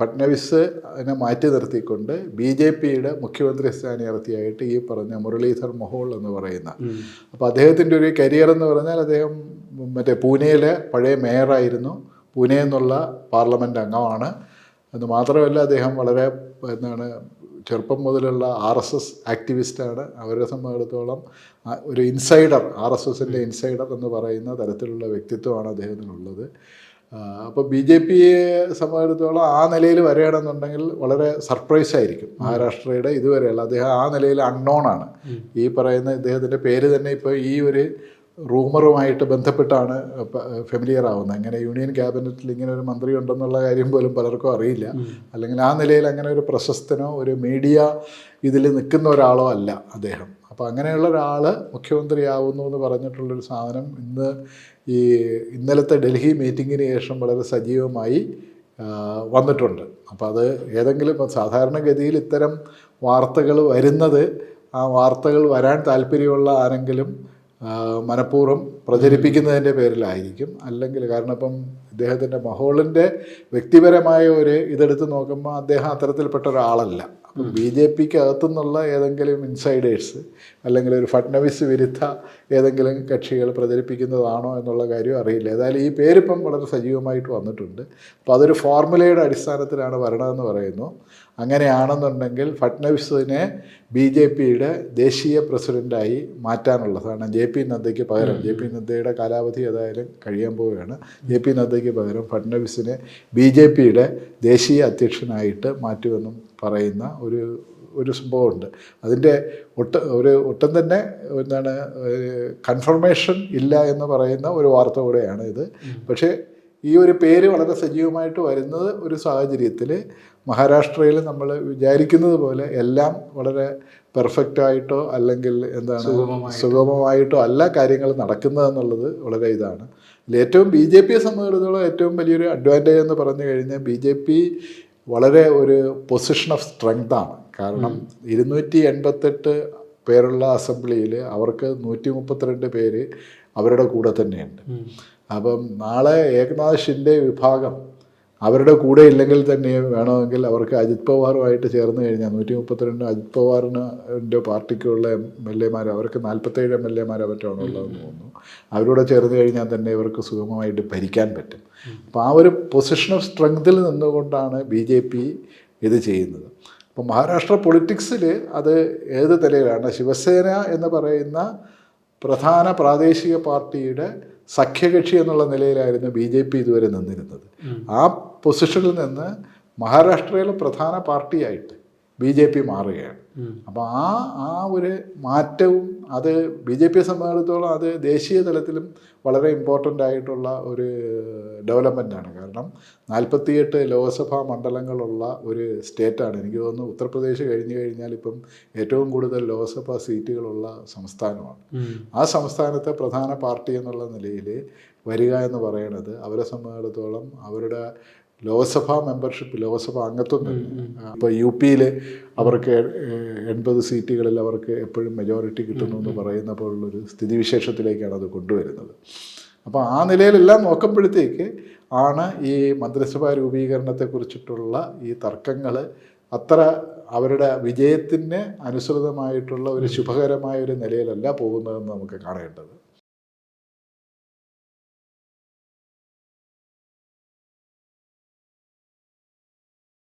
ഫട്നവിസ് അതിനെ മാറ്റി നിർത്തിക്കൊണ്ട് ബി ജെ പിയുടെ മുഖ്യമന്ത്രി സ്ഥാനാർത്ഥിയായിട്ട് ഈ പറഞ്ഞ മുരളീധർ മൊഹോൾ എന്ന് പറയുന്ന. അപ്പോൾ അദ്ദേഹത്തിന്റെ ഒരു കരിയർ എന്ന് പറഞ്ഞാൽ അദ്ദേഹം മറ്റേ പൂനെയിലെ പഴയ മേയറായിരുന്നു. പൂനെ എന്നുള്ള പാർലമെന്റ് അംഗമാണ്. അത് മാത്രമല്ല അദ്ദേഹം വളരെ എന്താണ് ചെറുപ്പം മുതലുള്ള ആർ എസ് എസ് ആക്ടിവിസ്റ്റാണ്. അവരെ സംബന്ധിച്ചിടത്തോളം ഒരു ഇൻസൈഡർ ആർ എസ് എസിന്റെ ഇൻസൈഡർ എന്ന് പറയുന്ന തരത്തിലുള്ള വ്യക്തിത്വമാണ് അദ്ദേഹത്തിനുള്ളത്. അപ്പോൾ ബി ജെ പിയെ സംബന്ധിച്ചിടത്തോളം ആ നിലയിൽ വരികയാണെന്നുണ്ടെങ്കിൽ വളരെ സർപ്രൈസ് ആയിരിക്കും മഹാരാഷ്ട്രയുടെ ഇതുവരെയുള്ള അദ്ദേഹം ആ നിലയിൽ അൺനോൺ ആണ്. ഈ പറയുന്ന ഇദ്ദേഹത്തിന്റെ പേര് തന്നെ ഇപ്പോൾ ഈ ഒരു റൂമറുമായിട്ട് ബന്ധപ്പെട്ടാണ് ഫെമിലിയർ ആവുന്നത്. അങ്ങനെ യൂണിയൻ ക്യാബിനറ്റിൽ ഇങ്ങനെ ഒരു മന്ത്രി ഉണ്ടെന്നുള്ള കാര്യം പോലും പലർക്കും അറിയില്ല. അല്ലെങ്കിൽ ആ നിലയിൽ അങ്ങനെ ഒരു പ്രശസ്തനോ ഒരു മീഡിയ ഇതിൽ നിൽക്കുന്ന ഒരാളോ അല്ല അദ്ദേഹം. അപ്പോൾ അങ്ങനെയുള്ള ഒരാൾ മുഖ്യമന്ത്രിയാവുന്നു എന്ന് പറഞ്ഞിട്ടുള്ളൊരു സാധനം ഇന്ന് ഈ ഇന്നലത്തെ ഡൽഹി മീറ്റിങ്ങിന് ശേഷം വളരെ സജീവമായി വന്നിട്ടുണ്ട്. അപ്പോൾ അത് ഏതെങ്കിലും ഇപ്പം സാധാരണഗതിയിൽ ഇത്തരം വാർത്തകൾ വരുന്നത് ആ വാർത്തകൾ വരാൻ താല്പര്യമുള്ള ആരെങ്കിലും മനഃപൂർവം പ്രചരിപ്പിക്കുന്നതിന്റെ പേരിലായിരിക്കും. അല്ലെങ്കിൽ കാരണം ഇപ്പം ഇദ്ദേഹത്തിന്റെ മഹോളിന്റെ വ്യക്തിപരമായ ഒരു ഇതെടുത്ത് നോക്കുമ്പോൾ അദ്ദേഹം അത്തരത്തിൽപ്പെട്ട ഒരാളല്ല. അപ്പം ബി ജെ പിക്ക് അകത്തുനിന്നുള്ള ഏതെങ്കിലും ഇൻസൈഡേഴ്സ് അല്ലെങ്കിൽ ഒരു ഫട്നവിസ് വിരുദ്ധ ഏതെങ്കിലും കക്ഷികൾ പ്രചരിപ്പിക്കുന്നതാണോ എന്നുള്ള കാര്യം അറിയില്ല. ഏതായാലും ഈ പേരിപ്പം വളരെ സജീവമായിട്ട് വന്നിട്ടുണ്ട്. അപ്പോൾ അതൊരു ഫോർമുലയുടെ അടിസ്ഥാനത്തിലാണ് വരണമെന്ന് പറയുന്നു. അങ്ങനെയാണെന്നുണ്ടെങ്കിൽ ഫട്നവിസിനെ ബി ജെ പിയുടെ ദേശീയ പ്രസിഡന്റായി മാറ്റാനുള്ളതാണ്. ജെ പി നദ്ദയ്ക്ക് പകരം ജെ പി നദ്ദയുടെ കാലാവധി ഏതായാലും കഴിയാൻ പോവുകയാണ്. ജെ പി നദ്ദയ്ക്ക് പകരം ഫട്നവിസിനെ ബി ജെ പിയുടെ ദേശീയ അധ്യക്ഷനായിട്ട് മാറ്റുമെന്നും പറയുന്ന ഒരു ഒരു സംഭവമുണ്ട്. അതിന്റെ ഒട്ട് ഒരു ഒട്ടും തന്നെ എന്താണ് കൺഫർമേഷൻ ഇല്ല എന്ന് പറയുന്ന ഒരു വാർത്ത കൂടെയാണ് ഇത്. പക്ഷേ ഈ ഒരു പേര് വളരെ സജീവമായിട്ട് വരുന്നത് ഒരു സാഹചര്യത്തിൽ മഹാരാഷ്ട്രയിൽ നമ്മൾ വിചാരിക്കുന്നത് പോലെ എല്ലാം വളരെ പെർഫെക്റ്റായിട്ടോ അല്ലെങ്കിൽ എന്താണ് സുഗമമായിട്ടോ. അല്ല കാര്യങ്ങൾ നടക്കുന്നതെന്നുള്ളത് വളരെ ഇതാണ്. ഏറ്റവും ബി ജെ പിയെ സംബന്ധിച്ചിടത്തോളം ഏറ്റവും വലിയൊരു അഡ്വാന്റേജ് എന്ന് പറഞ്ഞു കഴിഞ്ഞാൽ ബി ജെ പി വളരെ ഒരു പൊസിഷൻ ഓഫ് സ്ട്രെങ്ത് ആണ്. കാരണം ഇരുന്നൂറ്റി എൺപത്തെട്ട് പേരുള്ള അസംബ്ലിയിൽ അവർക്ക് നൂറ്റി മുപ്പത്തിരണ്ട് പേര് അവരുടെ കൂടെ തന്നെയുണ്ട്. അപ്പം നാളെ ഏകനാഥ് ഷിൻഡെ വിഭാഗം അവരുടെ കൂടെ ഇല്ലെങ്കിൽ തന്നെ വേണമെങ്കിൽ അവർക്ക് അജിത് പവാറുമായിട്ട് ചേർന്ന് കഴിഞ്ഞാൽ നൂറ്റി മുപ്പത്തിരണ്ട് അജിത് പവാറിന്റെ പാർട്ടിക്കുള്ള എം എൽ എമാർ അവർക്ക് നാൽപ്പത്തേഴ് എം എൽ എമാരെ പറ്റാണോ ഉള്ളതെന്ന് തോന്നുന്നു. അവരോട് ചേർന്ന് കഴിഞ്ഞാൽ തന്നെ ഇവർക്ക് സുഗമമായിട്ട് ഭരിക്കാൻ പറ്റും. അപ്പോൾ ആ ഒരു പൊസിഷൻ ഓഫ് സ്ട്രെങ്തിൽ നിന്നുകൊണ്ടാണ് ബി ജെ പി ഇത് ചെയ്യുന്നത്. അപ്പോൾ മഹാരാഷ്ട്ര പൊളിറ്റിക്സിൽ അത് ഏത് തലയിലാണ്? ശിവസേന എന്ന് പറയുന്ന പ്രധാന പ്രാദേശിക പാർട്ടിയുടെ സഖ്യകക്ഷി എന്നുള്ള നിലയിലായിരുന്നു ബി ജെ പി ഇതുവരെ നിന്നിരുന്നത്. ആ പൊസിഷനിൽ നിന്ന് മഹാരാഷ്ട്രയിലെ പ്രധാന പാർട്ടിയായിട്ട് ബി ജെ പി മാറുകയാണ്. അപ്പോൾ ആ ആ ഒരു മാറ്റവും അത് ബി ജെ പിയെ സംബന്ധിച്ചിടത്തോളം അത് ദേശീയ തലത്തിലും വളരെ ഇമ്പോർട്ടന്റ് ആയിട്ടുള്ള ഒരു ഡെവലപ്മെന്റാണ് കാരണം നാൽപ്പത്തിയെട്ട് ലോക്സഭാ മണ്ഡലങ്ങളുള്ള ഒരു സ്റ്റേറ്റാണ് എനിക്ക് തോന്നുന്നു ഉത്തർപ്രദേശ് കഴിഞ്ഞു കഴിഞ്ഞാൽ ഇപ്പം ഏറ്റവും കൂടുതൽ ലോക്സഭാ സീറ്റുകളുള്ള സംസ്ഥാനമാണ്. ആ സംസ്ഥാനത്തെ പ്രധാന പാർട്ടി എന്നുള്ള നിലയിൽ വരിക എന്ന് പറയുന്നത് അവരെ സംബന്ധിച്ചിടത്തോളം അവരുടെ ലോക്സഭാ മെമ്പർഷിപ്പ് ലോക്സഭാ അംഗത്വം. തന്നെ ഇപ്പോൾ യു പിയിൽ അവർക്ക് എൺപത് സീറ്റുകളിൽ അവർക്ക് എപ്പോഴും മെജോറിറ്റി കിട്ടുന്നു എന്ന് പറയുന്ന പോലുള്ളൊരു സ്ഥിതിവിശേഷത്തിലേക്കാണ് അത് കൊണ്ടുവരുന്നത്. അപ്പോൾ ആ നിലയിലെല്ലാം നോക്കുമ്പോഴത്തേക്ക് ആണ് ഈ മന്ത്രിസഭാ രൂപീകരണത്തെക്കുറിച്ചിട്ടുള്ള ഈ തർക്കങ്ങൾ അത്ര അവരുടെ വിജയത്തിന് അനുസൃതമായിട്ടുള്ള ഒരു ശുഭകരമായ ഒരു നിലയിലല്ല പോകുന്നതെന്ന് നമുക്ക് കാണേണ്ടത്.